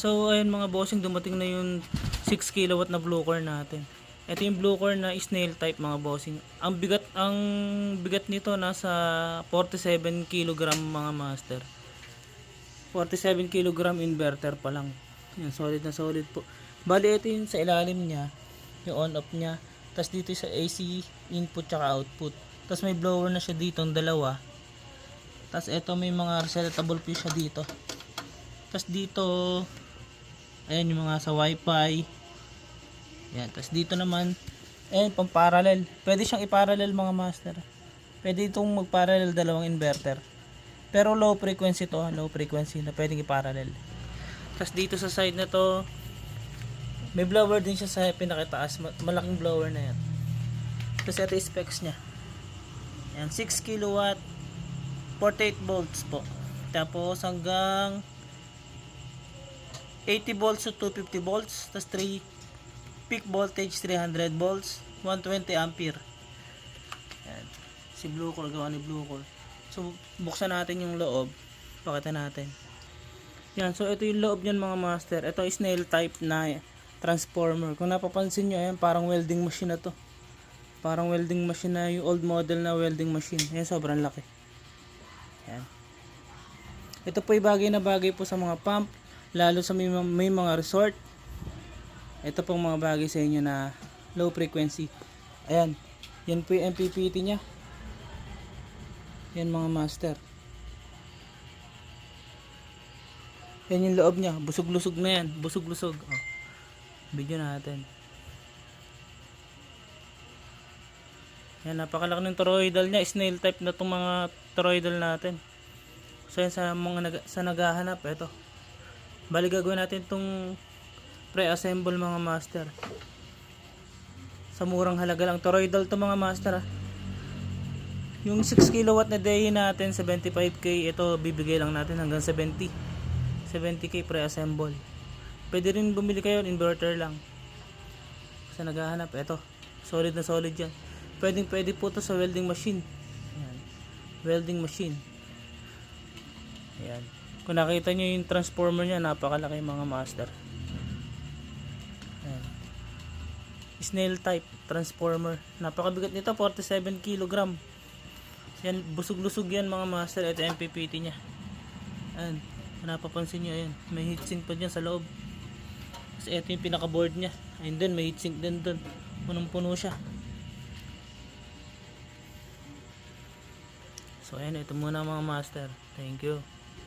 So ayun mga bossing, dumating na yung 6 kilowatt na blue core natin. Ito yung blue core na snail type mga bossing. Ang bigat ang bigat nito nasa 47 kilogram mga master. 47 kilogram inverter pa lang. Yan, solid na solid po. Bali ito yung sa ilalim niya, yung on off niya. Tapos dito sa AC input tsaka output. Tapos may blower na siya dito, ang dalawa. Tapos ito may mga resettable fuse siya dito. Tapos dito, ayan yung mga sa wifi. Yan, tapos dito naman, ayan, pang parallel. Pwede siyang i-parallel mga master. Pwede itong mag-parallel dalawang inverter. Pero low frequency to, low frequency na pwedeng i-parallel. Tapos dito sa side na to, may blower din siya sa pinakataas. Ma- Malaking blower na yan. Tapos ito yung specs niya. Yan, 6 kilowatt, 48 volts po. Tapos hanggang 80 volts to 250 volts. Tapos 3 peak voltage 300 volts, 120 ampere. Yan. Si Blue Core, gawa ni Blue Core. So, buksan natin yung loob. Pakita natin. Yan, so ito yung loob niyan mga master. Ito is snail type na transformer. Kung napapansin nyo, ayan, parang welding machine na to. Parang welding machine na yung old model na welding machine. Ayan, sobrang laki. Yan. Ito po ay bagay na bagay po sa mga pump, lalo sa may, may mga resort. Ito pong mga bagay sa inyo na low frequency. Ayan. Yan po yung MPPT niya. Yan mga master. Yan yung loob niya. Busog-lusog na yan. Busog-lusog. Oh. Video natin. Yan, napakalaki ng toroidal niya. Snail type na itong mga toroidal natin. So yan sa mga nag sa naghahanap, ito. Bali gagawin natin itong pre-assemble mga master. Sa murang halaga lang. Toroidal to mga master ah. Yung 6 kilowatt na day natin, 75k, ito bibigay lang natin hanggang 70. 70k pre-assemble. Pwede rin bumili kayo, inverter lang. Sa naghahanap, ito. Solid na solid yan. Pwedeng pwede po to sa welding machine. Ayan. Welding machine. Ayan. Kung nakita nyo yung transformer niya, napakalaki mga master. Ayan. Snail type transformer. Napakabigat nito, 47 kg. Yan, busog-lusog yan mga master. Ito MPPT niya. Ayan. Napapansin nyo, ayan. May heatsink pa dyan sa loob. Kasi ito yung pinaka-board niya. Ayun din, may heatsink din doon. Punong-puno siya. So, ayan. Ito muna mga master. Thank you.